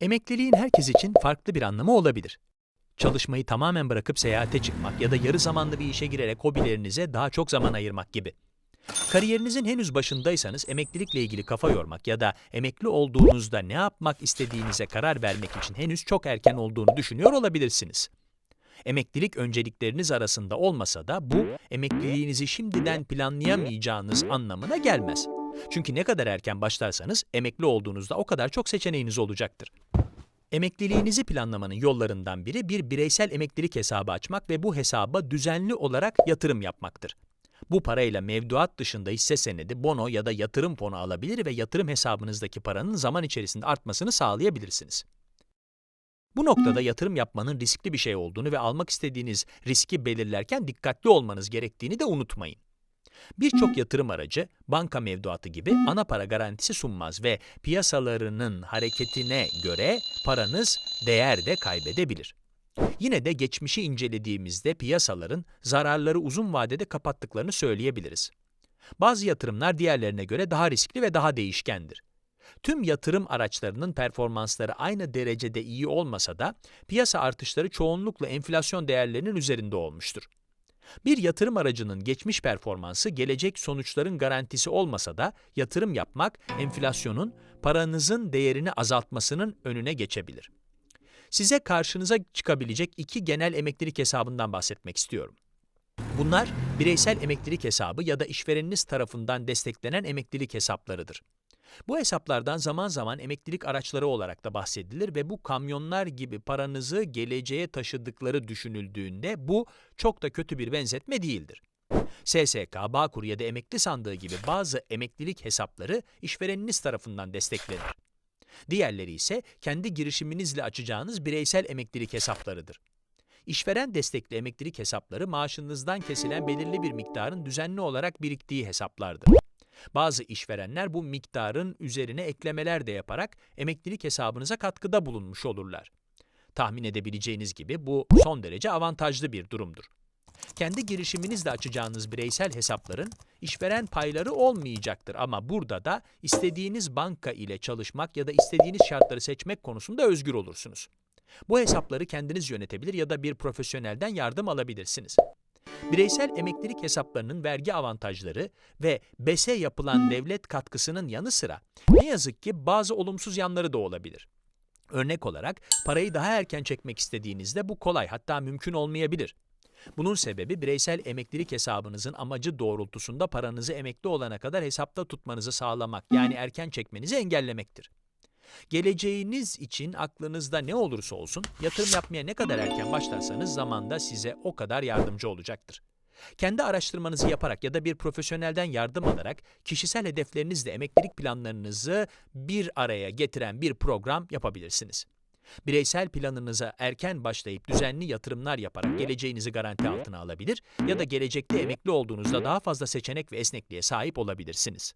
Emekliliğin herkes için farklı bir anlamı olabilir. Çalışmayı tamamen bırakıp seyahate çıkmak ya da yarı zamanlı bir işe girerek hobilerinize daha çok zaman ayırmak gibi. Kariyerinizin henüz başındaysanız emeklilikle ilgili kafa yormak ya da emekli olduğunuzda ne yapmak istediğinize karar vermek için henüz çok erken olduğunu düşünüyor olabilirsiniz. Emeklilik öncelikleriniz arasında olmasa da bu emekliliğinizi şimdiden planlayamayacağınız anlamına gelmez. Çünkü ne kadar erken başlarsanız emekli olduğunuzda o kadar çok seçeneğiniz olacaktır. Emekliliğinizi planlamanın yollarından biri bir bireysel emeklilik hesabı açmak ve bu hesaba düzenli olarak yatırım yapmaktır. Bu parayla mevduat dışında hisse senedi, bono ya da yatırım fonu alabilir ve yatırım hesabınızdaki paranın zaman içerisinde artmasını sağlayabilirsiniz. Bu noktada yatırım yapmanın riskli bir şey olduğunu ve almak istediğiniz riski belirlerken dikkatli olmanız gerektiğini de unutmayın. Birçok yatırım aracı banka mevduatı gibi ana para garantisi sunmaz ve piyasalarının hareketine göre paranız değer de kaybedebilir. Yine de geçmişi incelediğimizde piyasaların zararları uzun vadede kapattıklarını söyleyebiliriz. Bazı yatırımlar diğerlerine göre daha riskli ve daha değişkendir. Tüm yatırım araçlarının performansları aynı derecede iyi olmasa da piyasa artışları çoğunlukla enflasyon değerlerinin üzerinde olmuştur. Bir yatırım aracının geçmiş performansı gelecek sonuçların garantisi olmasa da yatırım yapmak enflasyonun paranızın değerini azaltmasının önüne geçebilir. Size karşınıza çıkabilecek iki genel emeklilik hesabından bahsetmek istiyorum. Bunlar bireysel emeklilik hesabı ya da işvereniniz tarafından desteklenen emeklilik hesaplarıdır. Bu hesaplardan zaman zaman emeklilik araçları olarak da bahsedilir ve bu kamyonlar gibi paranızı geleceğe taşıdıkları düşünüldüğünde bu çok da kötü bir benzetme değildir. SSK, Bağkur ya da emekli sandığı gibi bazı emeklilik hesapları işvereniniz tarafından desteklenir. Diğerleri ise kendi girişiminizle açacağınız bireysel emeklilik hesaplarıdır. İşveren destekli emeklilik hesapları maaşınızdan kesilen belirli bir miktarın düzenli olarak biriktiği hesaplardır. Bazı işverenler bu miktarın üzerine eklemeler de yaparak emeklilik hesabınıza katkıda bulunmuş olurlar. Tahmin edebileceğiniz gibi bu son derece avantajlı bir durumdur. Kendi girişiminizle açacağınız bireysel hesapların işveren payları olmayacaktır ama burada da istediğiniz banka ile çalışmak ya da istediğiniz şartları seçmek konusunda özgür olursunuz. Bu hesapları kendiniz yönetebilir ya da bir profesyonelden yardım alabilirsiniz. Bireysel emeklilik hesaplarının vergi avantajları ve BES'e yapılan devlet katkısının yanı sıra ne yazık ki bazı olumsuz yanları da olabilir. Örnek olarak parayı daha erken çekmek istediğinizde bu kolay hatta mümkün olmayabilir. Bunun sebebi bireysel emeklilik hesabınızın amacı doğrultusunda paranızı emekli olana kadar hesapta tutmanızı sağlamak yani erken çekmenizi engellemektir. Geleceğiniz için aklınızda ne olursa olsun yatırım yapmaya ne kadar erken başlarsanız zamanda size o kadar yardımcı olacaktır. Kendi araştırmanızı yaparak ya da bir profesyonelden yardım alarak kişisel hedeflerinizle emeklilik planlarınızı bir araya getiren bir program yapabilirsiniz. Bireysel planınıza erken başlayıp düzenli yatırımlar yaparak geleceğinizi garanti altına alabilir ya da gelecekte emekli olduğunuzda daha fazla seçenek ve esnekliğe sahip olabilirsiniz.